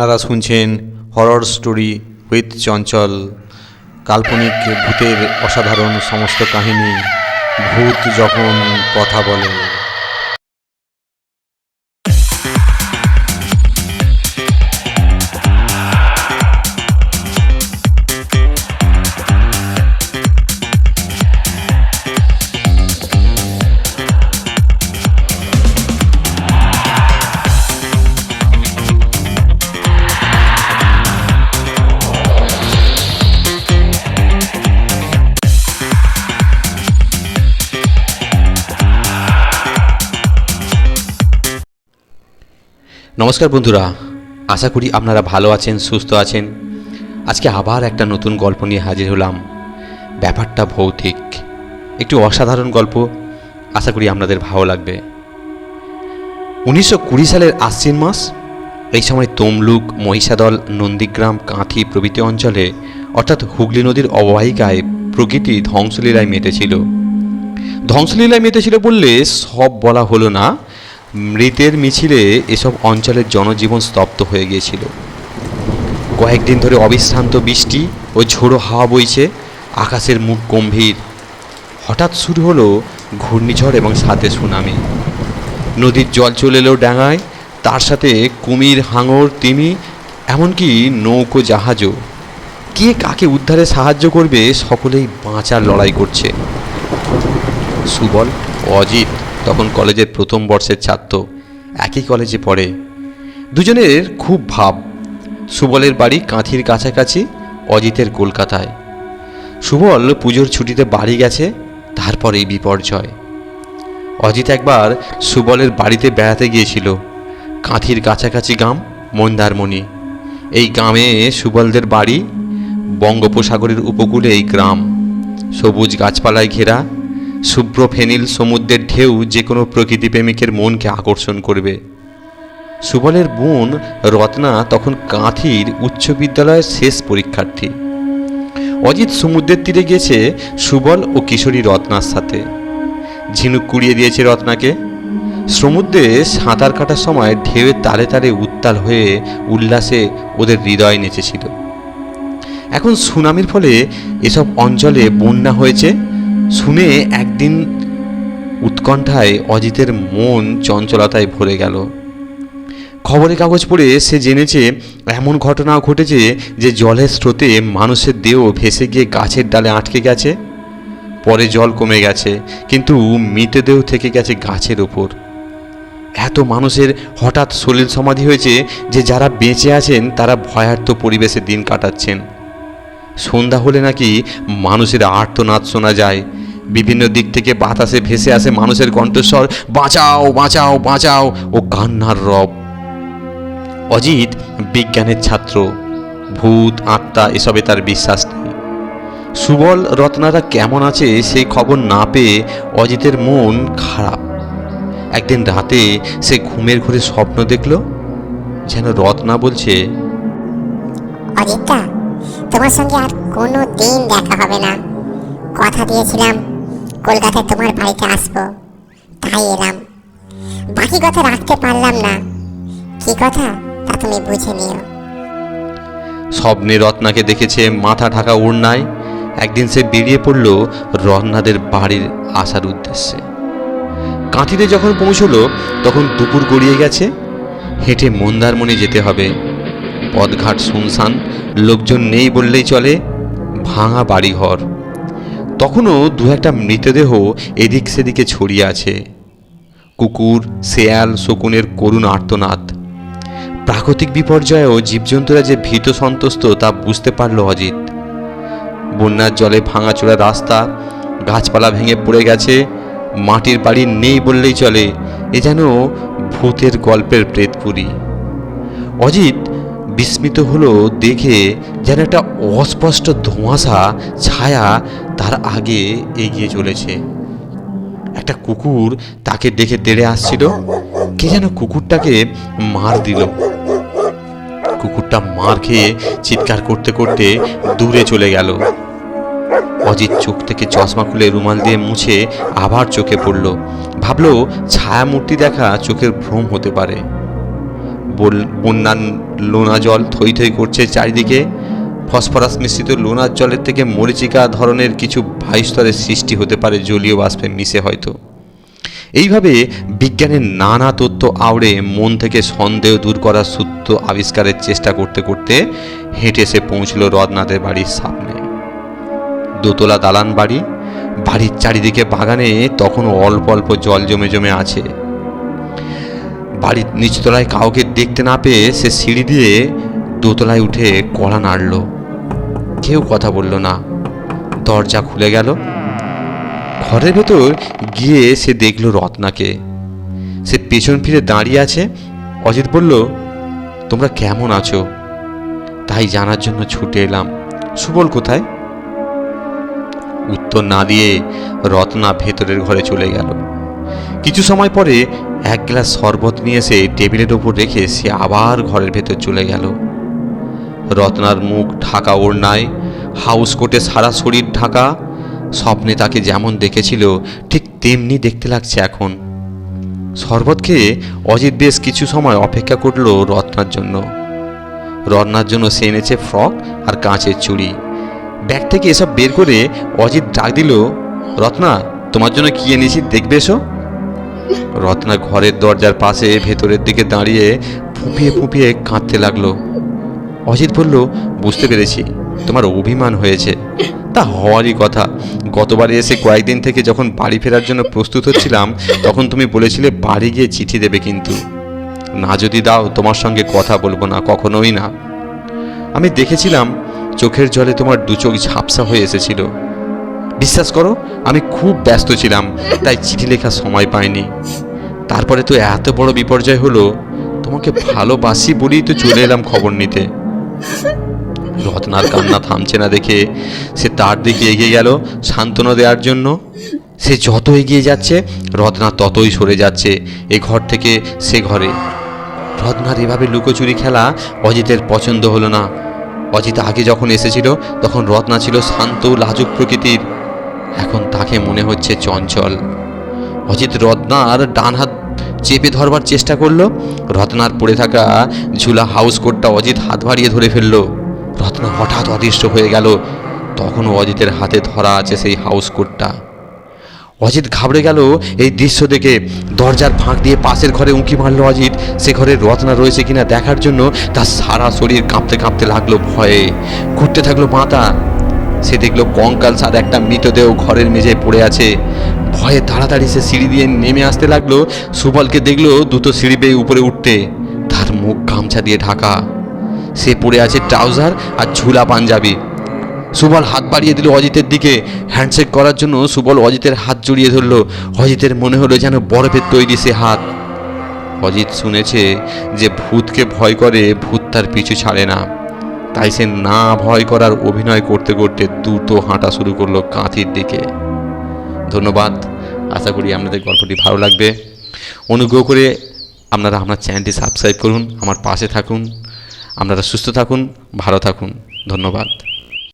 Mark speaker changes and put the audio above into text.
Speaker 1: আপনারা শুনছেন horror story with চঞ্চল। কাল্পনিক ভূতের অসাধারণ সমস্ত কাহিনী, ভূত যখন কথা বলে। নমস্কার বন্ধুরা, আশা করি আপনারা ভালো আছেন, সুস্থ আছেন। আজকে আবার একটা নতুন গল্প নিয়ে হাজির হলাম। ব্যাপারটা ভৌতিক, একটু অসাধারণ গল্প, আশা করি আপনাদের ভালো লাগবে। উনিশশো কুড়ি সালের আশ্বিন মাস, এই সময় তমলুক, মহিষাদল, নন্দীগ্রাম, কাঁথি প্রভৃতি অঞ্চলে, অর্থাৎ হুগলি নদীর অববাহিকায় প্রকৃতি ধ্বংসলীলায় মেতেছিল। ধ্বংসলীলায় মেতেছিল বললে সব বলা হলো না মৃতের মিছিলে এসব অঞ্চলের জনজীবন স্তব্ধ হয়ে গিয়েছিল। কয়েকদিন ধরে অবিশ্রান্ত বৃষ্টি ও ঝোড়ো হাওয়া বইছে, আকাশের মুখ গম্ভীর। হঠাৎ শুরু হলো ঘূর্ণিঝড় এবং সাথে সুনামি। নদীর জল চলে এলো ডাঙায়, তার সাথে কুমির, হাঙর, তিমি, এমনকি নৌকো, জাহাজও। কে কাকে উদ্ধারে সাহায্য করবে, সকলেই বাঁচার লড়াই করছে। সুবল, অজিত। তখন কলেজের প্রথম বর্ষের ছাত্র, একই কলেজে পড়ে। দুজনের খুব ভাব। সুবলের বাড়ি কাঁথির কাছাকাছি, অজিতের কলকাতায়। সুবল পুজোর ছুটিতে বাড়ি গেছে, তারপরেই বিপর্যয়। অজিত একবার সুবলের বাড়িতে বেড়াতে গিয়েছিল, কাঁথির কাছাকাছি গ্রাম মন্দারমণি। এই গ্রামে সুবলদের বাড়ি বঙ্গোপসাগরের উপকূলে এই গ্রাম। সবুজ গাছপালায় ঘেরা শুভ্র ফেনিল সমুদ্রের ঢেউ যে কোনো প্রকৃতিপ্রেমিকের মনকে আকর্ষণ করবে। সুবলের বোন রত্না তখন কাঁথির উচ্চ বিদ্যালয়ের শেষ পরীক্ষার্থী। অজিত সমুদ্রের তীরে গিয়েছে সুবল ও কিশোরী রত্নার সাথে। ঝিনুক কুড়িয়ে দিয়েছে রত্নাকে। সমুদ্রে সাঁতার কাটার সময় ঢেউয়ের তালে তালে উত্তাল হয়ে উল্লাসে ওদের হৃদয় নেচেছিল। এখন সুনামির ফলে এসব অঞ্চলে বন্যা হয়েছে। শুনে একদিন উৎকণ্ঠায় অজিতের মন চঞ্চলতায় ভরে গেল। খবরের কাগজ পড়ে সে জেনেছে, এমন ঘটনাও ঘটেছে যে জলের স্রোতে মানুষের দেহ ভেসে গিয়ে গাছের ডালে আটকে গেছে। পরে জল কমে গেছে, কিন্তু মৃতদেহ থেকে গেছে গাছের ওপর এত মানুষের হঠাৎ সলিল সমাধি হয়েছে যে যারা বেঁচে আছেন, তারা ভয়ার্থ পরিবেশে দিন কাটাচ্ছেন। সন্ধ্যা হলে নাকি মানুষের আর্তনাদ শোনা যায় বিভিন্ন দিক থেকে বাতাসে ভেসে আসে মানুষের কণ্ঠস্বর। বাঁচাও বাঁচাও বাঁচাও। ও কান্নার রব। অজিত বিজ্ঞানের ছাত্র। ভূত, আত্মা, এসবে তার বিশ্বাস নেই। সুবল রত্নারা কেমন আছে সেই খবর না পেয়ে অজিতের মন খারাপ। একদিন রাতে সে ঘুমের ঘরে স্বপ্ন দেখল, যেন রত্না বলছে
Speaker 2: অজিতটা তোমার সঙ্গে আর কোনো দিন দেখা হবে না। কথা দিয়েছিলাম কলকাতায় তোমার বাড়িতে আসব। তাই এলাম। বাকি কথা রাখতে পারলাম না। কি কথা? তা তুমি বুঝে নিও।
Speaker 1: স্বপ্নে রত্নাকে দেখেছে মাথা ঢাকা ওড়নায় একদিন সে বেরিয়ে পড়ল রত্নাদের বাড়ির আসার উদ্দেশ্যে। কাঁথিতে যখন পৌঁছলো, তখন দুপুর গড়িয়ে গেছে। হেঁটে মন্দারমণি যেতে হবে। পদঘাট শুনশান, লোকজন নেই বললেই চলে। ভাঙা বাড়িঘর। তখনও দু একটা মৃতদেহ এদিক সেদিকে ছড়িয়ে আছে। কুকুর, শেয়াল, শকুনের করুণ আর্তনাদ। প্রাকৃতিক বিপর্যয়েও জীবজন্তুরা যে ভীত সন্তুষ্ট তা বুঝতে পারল অজিত। বন্যার জলে ভাঙাচোরা রাস্তা, গাছপালা ভেঙে পড়ে গেছে, মাটির বাড়ি নেই বললেই চলে, এ যেন ভূতের গল্পের প্রেতপুরী। অজিত বিস্মিত হলো দেখে যেন একটা অস্পষ্ট ধোঁয়াশা ছায়া তার আগে এগিয়ে চলেছে। একটা কুকুর তাকে দেখে তেড়ে আসছিল। কে যেন কুকুরটাকে মার দিল। কুকুরটা মার খেয়ে চিৎকার করতে করতে দূরে চলে গেল। অজিত চোখ থেকে চশমা খুলে রুমাল দিয়ে মুছে আবার চোখে পড়ল। ভাবলো ছায়া মূর্তি দেখা চোখের ভ্রম হতে পারে। বন্যার লোনা জল থই থই করছে চারিদিকে। ফসফরাস মিশ্রিত লোনার জলের থেকে মরিচিকা ধরনের কিছু ভাইস্তরের সৃষ্টি হতে পারে, জলীয় বাষ্পে মিশে হয়তো। এইভাবে বিজ্ঞানের নানা তথ্য আওড়ে মন থেকে সন্দেহ দূর করার সূত্র আবিষ্কারের চেষ্টা করতে করতে হেঁটে এসে পৌঁছল রদনাথের বাড়ির সামনে। দোতলা দালান বাড়ি, বাড়ির চারিদিকে বাগানে তখনও অল্প অল্প জল জমে জমে আছে। বাড়ির নিচতলায় কাউকে দেখতে না পেয়ে সে সিঁড়ি দিয়ে দোতলায় উঠে কড়া নাড়ল। কেউ কথা বলল না। দরজা খুলে গেল। ঘরের ভেতর গিয়ে সে দেখল রত্নাকে। সে পেছন ফিরে দাঁড়িয়ে আছে। অজিত বলল, তোমরা কেমন আছো? তাই জানার জন্য ছুটে এলাম। সুবল কোথায়? উত্তর না দিয়ে রত্না ভেতরের ঘরে চলে গেল। কিছু সময় পরে এক গ্লাস শরবত নিয়ে এসে টেবিলের ওপর রেখে সে আবার ঘরের ভেতর চলে গেল। রত্নার মুখ ঢাকা ওড়নায়, হাউস কোটে সারা শরীর ঢাকা, স্বপ্নে তাকে যেমন দেখেছিল, ঠিক তেমনি দেখতে লাগছে এখন। শরবত খেয়ে অজিত বেশ কিছু সময় অপেক্ষা করল রত্নার জন্য। রত্নার জন্য সে এনেছে ফ্রক আর কাঁচের চুড়ি। ব্যাগ থেকে এসব বের করে অজিত ডাক দিল, রত্না, তোমার জন্য কি এনেছি, দেখবে এসো। রত্না ঘরের দরজার পাশে ভেতরের দিকে দাঁড়িয়ে ফুঁপিয়ে ফুঁপিয়ে কাঁদতে লাগল। অজিত বলল, বুঝতে পেরেছি, তোমার অভিমান হয়েছে। তা হওয়ারই কথা। গতবার এসে কয়েকদিন থেকে যখন বাড়ি ফেরার জন্য প্রস্তুত হচ্ছিলাম, তখন তুমি বলেছিলে বাড়ি গিয়ে চিঠি দেবে কিন্তু। না যদি দাও, তোমার সঙ্গে কথা বলব না, কখনোই না। আমি দেখেছিলাম, চোখের জলে তোমার দু চোখ ঝাপসা হয়ে এসেছিল। বিশ্বাস করো, আমি খুব ব্যস্ত ছিলাম, তাই চিঠি লেখার সময় পাইনি। তারপরে তো এত বড় বিপর্যয় হলো, তোমাকে ভালোবাসি বলেই তো চলে এলাম খবর নিতে। রত্নার কান্না থামছে না দেখে সে তার দিকে এগিয়ে গেল সান্ত্বনা দেওয়ার জন্য। সে যত এগিয়ে যাচ্ছে, রত্না ততই সরে যাচ্ছে এ ঘর থেকে সে ঘরে। রত্নার এভাবে লুকোচুরি খেলা অজিতের পছন্দ হলো না। অজিত আগে যখন এসেছিল, তখন রত্না ছিল শান্ত, লাজুক প্রকৃতির। এখন তাকে মনে হচ্ছে চঞ্চল। অজিত রত্নার ডান হাত চেপে ধরবার চেষ্টা করল। রত্নার পড়ে থাকা ঝুলা হাউস কোটটা অজিত হাত বাড়িয়ে ধরে ফেলল। রত্না হঠাৎ অদৃশ্য হয়ে গেল। তখনও অজিতের হাতে ধরা আছে সেই হাউস কোটটা অজিত ঘাবড়ে গেল এই দৃশ্য দেখে। দরজার ফাঁক দিয়ে পাশের ঘরে উঁকি মারলো অজিত। সে ঘরে রত্না রয়েছে কিনা দেখার জন্য তার সারা শরীর কাঁপতে কাঁপতে লাগল ভয়ে। ঘুরতে থাকল মাথা সে দেখল কঙ্কাল সার একটা মৃতদেহ ঘরের মেঝে পড়ে আছে। ভয়ে তাড়াতাড়ি সে সিঁড়ি দিয়ে নেমে আসতে লাগল। সুবলকে দেখল দুটো সিঁড়ি বেয়ে উপরে উঠতে। তার মুখ গামছা দিয়ে ঢাকা। সে পড়ে আছে ট্রাউজার আর ঝুলা পাঞ্জাবি। সুবল হাত বাড়িয়ে দিল অজিতের দিকে। হ্যান্ডশেক করার জন্য সুবল অজিতের হাত জড়িয়ে ধরলো। অজিতের মনে হলো যেন বরফের তৈরি সে হাত। অজিত শুনেছে যে ভূতকে ভয় করে, ভূত তার পিছু ছাড়ে না। তাই সে না ভয় করার অভিনয় করতে করতে দ্রুত হাঁটা শুরু করল কাঁথির দিকে। ধন্যবাদ। আশা করি আপনাদের গল্পটি ভালো লাগবে। অনুগ্রহ করে আপনারা আমার চ্যানেলটি সাবস্ক্রাইব করুন, আমার পাশে থাকুন। আপনারা সুস্থ থাকুন, ভালো থাকুন। ধন্যবাদ।